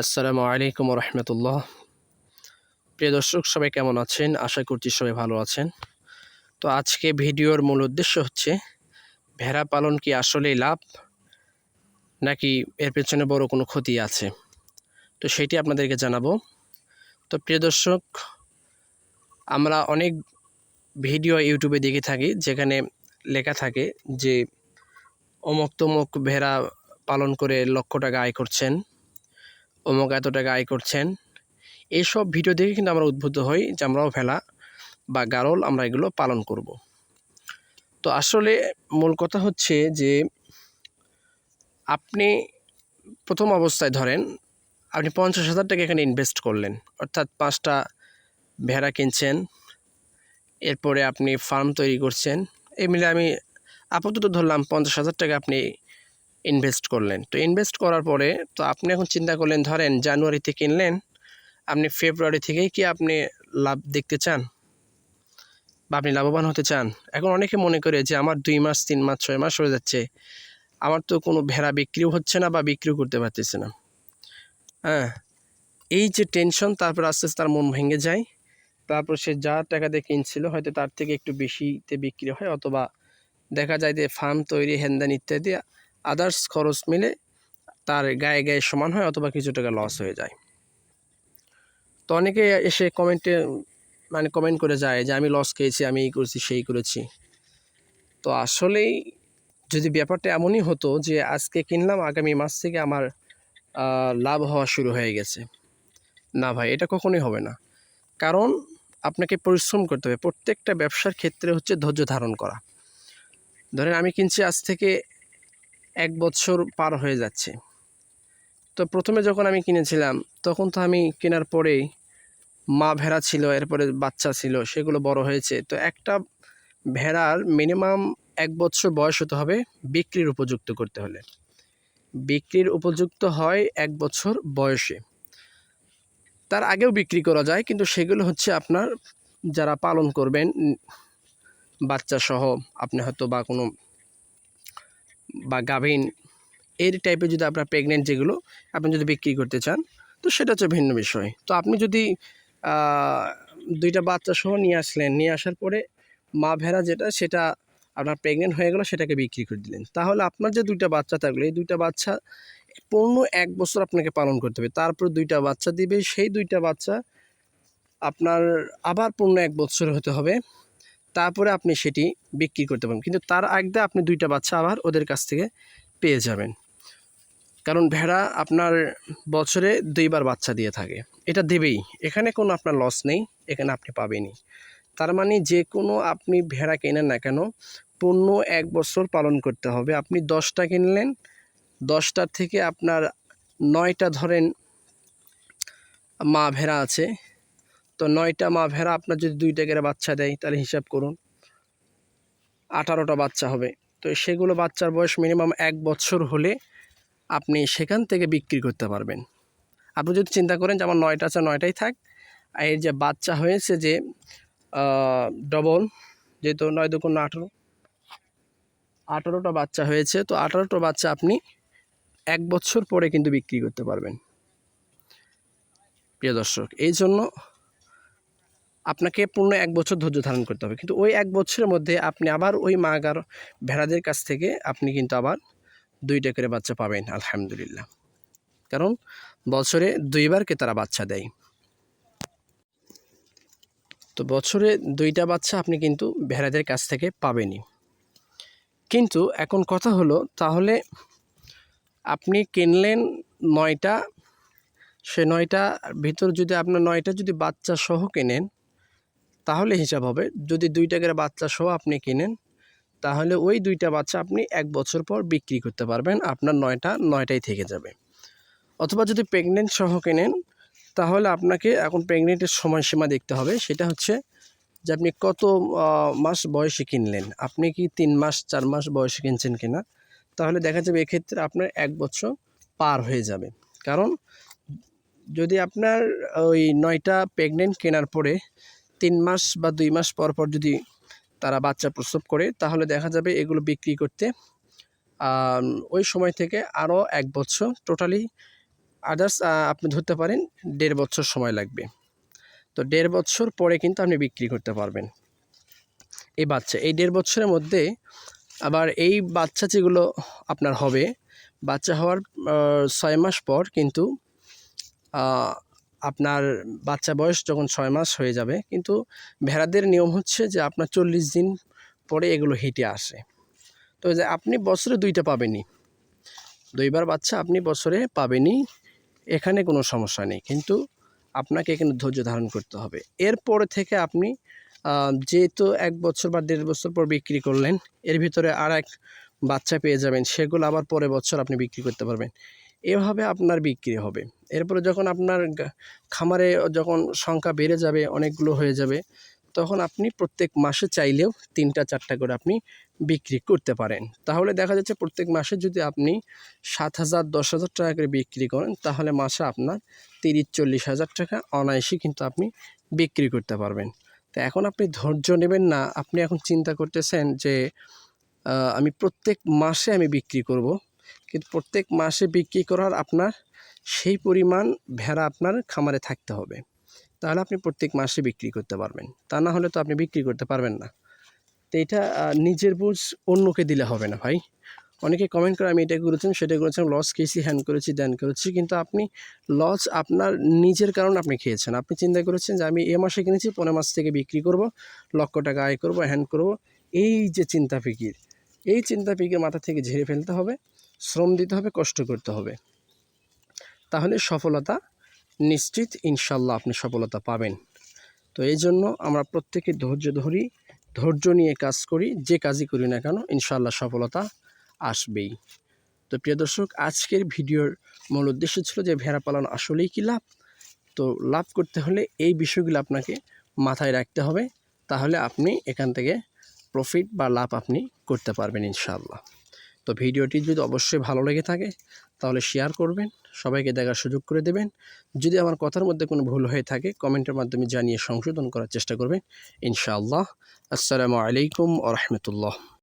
আসসালামু আলাইকুম রহমতুল্লাহ প্রিয় দর্শক, সবাই কেমন আছেন? আশা করছি সবাই ভালো আছেন। তো আজকে ভিডিওর মূল উদ্দেশ্য হচ্ছে, ভেড়া পালন কি আসলেই লাভ, নাকি এর পেছনে বড় কোনো ক্ষতি আছে? তো সেটি আপনাদেরকে জানাব। তো প্রিয় দর্শক, আমরা অনেক ভিডিও ইউটিউবে দেখে থাকি, যেখানে লেখা থাকে যে অমুক তমুক ভেড়া পালন করে লক্ষ টাকা আয় করছেন। অমুক এত টাকা আয় করছেন এইসব ভিডিও দেখে কিন্তু আমরা উদ্বুদ্ধ হই যে আমরাও ভেলা বা গারল আমরা এগুলো পালন করব। তো আসলে মূল কথা হচ্ছে যে আপনি প্রথম অবস্থায় ধরেন আপনি পঞ্চাশ হাজার টাকা এখানে ইনভেস্ট করলেন, অর্থাৎ পাঁচটা ভেড়া কিনছেন, এরপরে আপনি ফার্ম তৈরি করছেন এই মিলে আমি আপাতত ধরলাম পঞ্চাশ হাজার টাকা আপনি ইনভেস্ট করলেন। তো ইনভেস্ট করার পরে তো আপনি এখন চিন্তা করলেন, ধরেন জানুয়ারিতে কিনলেন, আপনি ফেব্রুয়ারি থেকেই কি আপনি লাভ দেখতে চান? বা আপনি লাভবান হতে চান? এখন অনেকে মনে করে যে আমার দুই মাস, তিন মাস, ছয় মাস হয়ে যাচ্ছে। আমার তো কোনো ভেড়া বিক্রিও হচ্ছে না বা বিক্রিও করতে পারতেছে না। হ্যাঁ এই যে টেনশন তারপর আস্তে আস্তে তার মন ভেঙে যায়। তারপর সে যা টাকা দিয়ে কিনছিল হয়তো তার থেকে একটু বেশিতে বিক্রি হয় অথবা দেখা যায় যে ফার্ম তৈরি হ্যান্দান ইত্যাদি আদার্স খরচ মিলে তার গায়ে গায়ে সমান হয় অথবা কিছু টাকা লস হয়ে যায়। তো অনেকে এসে কমেন্টে মানে কমেন্ট করে যায় যে আমি লস খেয়েছি, আমি এই করেছি, সেই করেছি। তো আসলেই যদি ব্যাপারটা এমনই হতো যে আজকে কিনলাম, আগামী মাস থেকে আমার লাভ হওয়া শুরু হয়ে গেছে। না ভাই, এটা কখনোই হবে না। কারণ আপনাকে পরিশ্রম করতে হবে। প্রত্যেকটা ব্যবসার ক্ষেত্রে হচ্ছে ধৈর্য ধারণ করা। ধরেন আমি কিনছি আজ থেকে এক বছর পার হয়ে যাচ্ছে। তো প্রথমে যখন আমি কিনেছিলাম, তখন তো আমি কেনার পরেই মা ভেড়া ছিল, এরপরে বাচ্চা ছিল, সেগুলো বড় হয়েছে। তো একটা ভেড়ার মিনিমাম এক বছর বয়স হতে হবে বিক্রির উপযুক্ত করতে হলে। বিক্রির উপযুক্ত হয় এক বছর বয়সে। তার আগেও বিক্রি করা যায়, কিন্তু সেগুলো হচ্ছে আপনার যারা পালন করবেন, বাচ্চা সহ আপনি হয়তো বা কোনো বা গাভিন এর টাইপের যদি আপনার প্রেগনেন্ট যেগুলো আপনি যদি বিক্রি করতে চান, তো সেটা হচ্ছে ভিন্ন বিষয়। তো আপনি যদি দুইটা বাচ্চা সহ নিয়ে আসলেন, নিয়ে আসার পরে মা ভেড়া যেটা, সেটা আপনার প্রেগনেন্ট হয়ে গেলো, সেটাকে বিক্রি করে দিলেন। তাহলে আপনার যে দুইটা বাচ্চা থাকল, এই দুইটা বাচ্চা পূর্ণ এক বছর আপনাকে পালন করতে হবে। তারপর দুইটা বাচ্চা দিবে, সেই দুইটা বাচ্চা আপনার আবার পূর্ণ এক বছর হতে হবে। তারপরে আপনি সেটি বিক্রি করতে পারেন কিন্তু তার আগে আপনি দুইটা বাচ্চা আবার ওদের কাছ থেকে পেয়ে যাবেন। কারণ ভেড়া আপনার বছরে দুইবার বাচ্চা দিয়ে থাকে। এটা দেবেই। এখানে কোনো আপনার লস নেই, এখানে আপনি পাবেনই। তার মানে যে কোনো আপনি ভেড়া কেনেন না কেন পণ্য এক বছর পালন করতে হবে। আপনি দশটা কিনলেন, দশটার থেকে আপনার নয়টা ধরেন মা ভেড়া আছে তো নয়টা মা ভেড়া আপনার যদি দুইটা করে বাচ্চা দেয়, তাহলে হিসাব করুন। আঠারোটা বাচ্চা হবে। তো সেগুলো বাচ্চার বয়স মিনিমাম এক বছর হলে আপনি সেখান থেকে বিক্রি করতে পারবেন। আপনি যদি চিন্তা করেন যে আমার নয়টা আছে, নয়টাই থাক। আর এর যে বাচ্চা হয়েছে যে ডবল যেহেতু নয় দুগুণ আঠারো, আঠারোটা বাচ্চা হয়েছে, তো আঠারোটা বাচ্চা আপনি এক বছর পরে কিন্তু বিক্রি করতে পারবেন। প্রিয় দর্শক, এই জন্য আপনাকে পূর্ণ এক বছর ধৈর্য ধারণ করতে হবে। কিন্তু ওই এক বছরের মধ্যে আপনি আবার ওই মাগার ভেড়াদের কাছ থেকে আপনি কিন্তু আবার দুইটা করে বাচ্চা পাবেন, আলহামদুলিল্লাহ। কারণ বছরে দুইবারকে তারা বাচ্চা দেয়। তো বছরে দুইটা বাচ্চা আপনি কিন্তু ভেড়াদের কাছ থেকে পাবেনই। কিন্তু এখন কথা হলো, তাহলে আপনি কিনলেন নয়টা, সে নয়টা ভিতর যদি আপনার নয়টা যদি বাচ্চা সহ কেনেন তাহলে হিসাব হবে, যদি দুইটা করে বাচ্চা সহ আপনি কিনেন, তাহলে ওই দুইটা বাচ্চা আপনি এক বছর পর বিক্রি করতে পারবেন, আপনার নয়টা নয়টাই থেকে যাবে। অথবা যদি প্রেগনেন্ট সহ কেনেন, তাহলে আপনাকে এখন প্রেগনেন্টের সময়সীমা দেখতে হবে, সেটা হচ্ছে যে আপনি কত মাস বয়সে কিনলেন, আপনি কি তিন মাস, চার মাস বয়সে কিনছেন কিনা, তাহলে দেখা যাবে এক্ষেত্রে আপনার এক বছর পার হয়ে যাবে। কারণ যদি আপনার ওই নয়টা প্রেগনেন্ট কেনার পরে তিন মাস বা দুই মাস পর পর যদি তারা বাচ্চা প্রসব করে, তাহলে দেখা যাবে এগুলো বিক্রি করতে ওই সময় থেকে আরও এক বছর টোটালি আদার্স আপনি ধরতে পারেন দেড় বছর সময় লাগবে। তো দেড় বছর পরে কিন্তু আপনি বিক্রি করতে পারবেন। এই বাচ্চা, এই দেড় বছরের মধ্যে আবার এই বাচ্চা যেগুলো আপনার হবে, বাচ্চা হওয়ার ছয় মাস পর কিন্তু আপনার বাচ্চা বয়স যখন ছয় মাস হয়ে যাবে, কিন্তু ভেড়াদের নিয়ম হচ্ছে যে আপনার চল্লিশ দিন পরে এগুলো হেঁটে আসে। তো যে আপনি বছরে দুইটা পাবেনই। দুইবার বাচ্চা আপনি বছরে পাবেনই, এখানে কোনো সমস্যা নেই। কিন্তু আপনাকে এখানে ধৈর্য ধারণ করতে হবে। এরপরে থেকে আপনি যেহেতু এক বছর বা দেড় বছর পর বিক্রি করলেন, এর ভিতরে আর এক বাচ্চা পেয়ে যাবেন, সেগুলো আবার পরে বছর আপনি বিক্রি করতে পারবেন। এভাবে আপনার বিক্রি হবে। এরপরে যখন আপনার খামারে যখন সংখ্যা বেড়ে যাবে, অনেকগুলো হয়ে যাবে, তখন আপনি প্রত্যেক মাসে চাইলেও তিনটা, চারটা করে আপনি বিক্রি করতে পারেন। তাহলে দেখা যাচ্ছে প্রত্যেক মাসে যদি আপনি সাত হাজার, দশ হাজার টাকা করে বিক্রি করেন, তাহলে মাসে আপনার তিরিশ, চল্লিশ হাজার টাকা অনায়াসে কিন্তু আপনি বিক্রি করতে পারবেন। তো এখন আপনি ধৈর্য নেবেন না। আপনি এখন চিন্তা করতেছেন যে আমি প্রত্যেক মাসে আমি বিক্রি করব। কিন্তু প্রত্যেক মাসে বিক্রি করার আপনার সেই পরিমাণ ভেড়া আপনার খামারে থাকতে হবে। তাহলে আপনি প্রত্যেক মাসে বিক্রি করতে পারবেন। তা না হলে তো আপনি বিক্রি করতে পারবেন না। তো এটা নিজের বুঝ অন্যকে দিলে হবে না ভাই। অনেকে কমেন্ট করে, আমি এটা করেছেন সেটা করেছেন লস খেয়েছি হ্যান করেছি দেন করেছি। কিন্তু আপনি লস আপনার নিজের কারণে আপনি খেয়েছেন। আপনি চিন্তা করেছেন যে, আমি এ মাসে কিনেছি পনেরো মাস থেকে বিক্রি করব, লক্ষ টাকা আয় করব হ্যান করব। এই যে চিন্তা ফিকির, এই চিন্তা ফিকির মাথা থেকে ঝেড়ে ফেলতে হবে। শ্রম দিতে হবে, কষ্ট করতে হবে। তাহলে সফলতা নিশ্চিত ইনশাল্লাহ আপনি সফলতা পাবেন। তো এই জন্য আমরা প্রত্যেকে ধৈর্য ধরি, ধৈর্য নিয়ে কাজ করি, যে কাজই করি না কেন ইনশাল্লাহ সফলতা আসবেই। তো প্রিয় দর্শক, আজকের ভিডিওর মূল উদ্দেশ্য ছিল যে ভেড়া পালন আসলেই কি লাভ? তো লাভ করতে হলে এই বিষয়গুলো আপনাকে মাথায় রাখতে হবে। তাহলে আপনি এখান থেকে প্রফিট বা লাভ আপনি করতে পারবেন, ইনশাআল্লাহ। তো ভিডিওটি যদি অবশ্যই ভালো লেগে থাকে, তাহলে শেয়ার করবেন, সবাইকে দেখার সুযোগ করে দেবেন। যদি আমার কথার মধ্যে কোনো ভুল হয়ে থাকে, কমেন্টের মাধ্যমে জানিয়ে সংশোধন করার চেষ্টা করবেন। ইনশাআল্লাহ। আসসালামু আলাইকুম আ রহমতুল্লাহ।